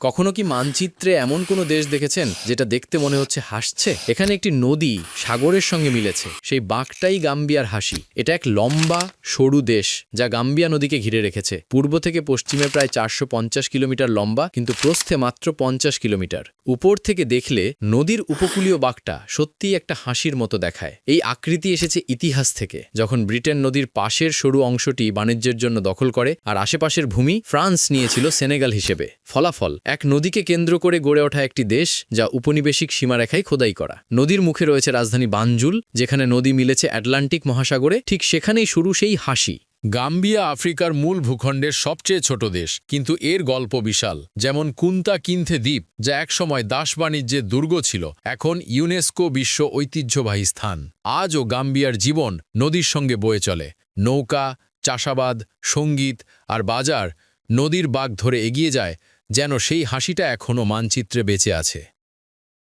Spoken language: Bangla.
কখনো কি মানচিত্রে এমন কোনো দেশ দেখেছেন যেটা দেখতে মনে হচ্ছে হাসছে? এখানে একটি নদী সাগরের সঙ্গে মিলেছে, সেই বাঁকটাই গাম্বিয়ার হাসি। এটা এক লম্বা, সরু দেশ, যা গাম্বিয়া নদীকে ঘিরে রেখেছে। পূর্ব থেকে পশ্চিমে প্রায় চারশো পঞ্চাশ কিলোমিটার লম্বা, কিন্তু প্রস্থে মাত্র পঞ্চাশ কিলোমিটার। উপর থেকে দেখলে নদীর উপকূলীয় বাঁকটা সত্যিই একটা হাসির মতো দেখায়। এই আকৃতি এসেছে ইতিহাস থেকে, যখন ব্রিটেন নদীর পাশের সরু অংশটি বাণিজ্যের জন্য দখল করে, আর আশেপাশের ভূমি ফ্রান্স নিয়েছিল সেনেগাল হিসেবে। ফলাফল এক নদীকে কেন্দ্র করে গড়ে ওঠা একটি দেশ যা উপনিবেশিক সীমারেখায় খোদাই করা। নদীর মুখে রয়েছে রাজধানী বানজুল যেখানে নদী মিলেছে অ্যাটলান্টিক মহাসাগরে, ঠিক সেখানেই শুরু সেই হাসি। গাম্বিয়া আফ্রিকার মূল ভূখণ্ডের সবচেয়ে ছোট দেশ, কিন্তু এর গল্প বিশাল, যেমন কুন্তা কিন্থে দ্বীপ, যা একসময় দাস বাণিজ্যের দুর্গ ছিল, এখন ইউনেস্কো বিশ্ব ঐতিহ্যবাহী স্থান। আজও গাম্বিয়ার জীবন নদীর সঙ্গে বয়ে চলে। নৌকা, চাষাবাদ, সংগীত আর বাজার নদীর বাঘ ধরে এগিয়ে যায় যেন সেই হাসিটা এখনও মানচিত্রে বেঁচে আছে।